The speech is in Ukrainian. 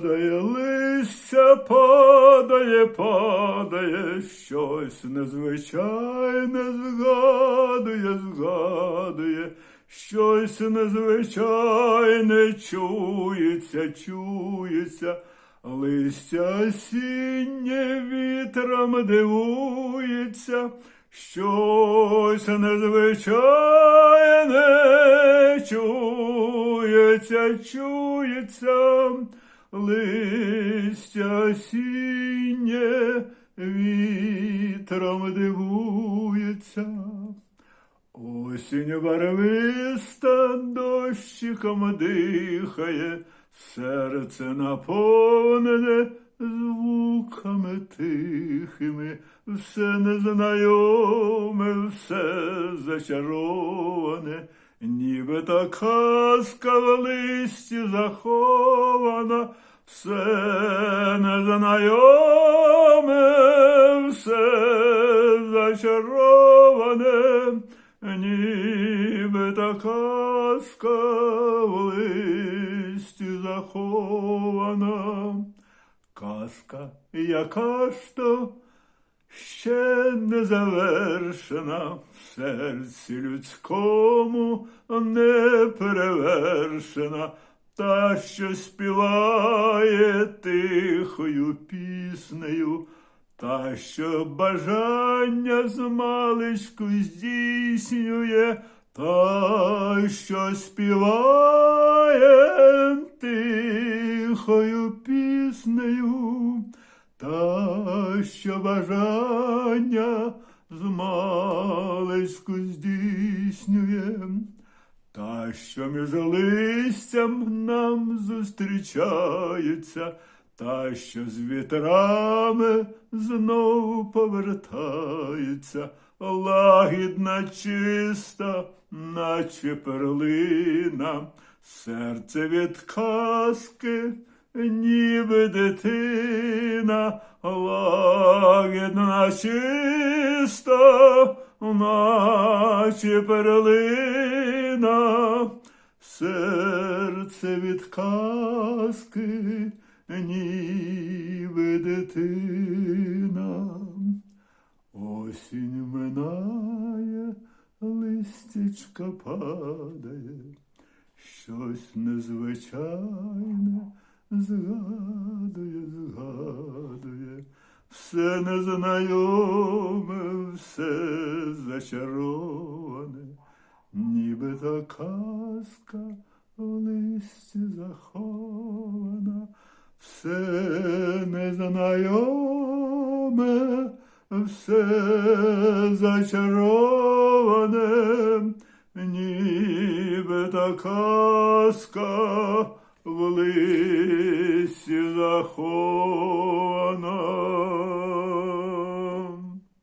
падає, листя падає, падає, щось незвичайне згадує, згадує, щось незвичайне чується, чується. Листя сінє вітром дивується, щось незвичайне чується, чується, листя сінє вітром дивується. Осінь барвиста дощиком дихає, серце наповнене звуками тихими, все незнайоме, все зачароване, ніби та казка в листі захована, все незнайоме, все зачароване, ніби та казка в листі захована. Казка, яка ж то ще не завершена, в серці людському не перевершена, та, що співає тихою піснею, та, що бажання змалечку здійснює, та, що співає тихою піснею, та, що бажання змалечку здійснює. Та, що між листям нам зустрічається, та, що з вітрами знов повертається, лагідна, чиста, наче перлина, серце від казки, ніби дитина, лагідна, чиста, наче перлина, серце від казки, ніби дитина. Осінь минає, листячка падає, щось незвичайне згадує, згадує, все незнайоме, все зачароване, ніби та казка в листі захована, все незнайоме, все зачароване, ніби та казка в листі.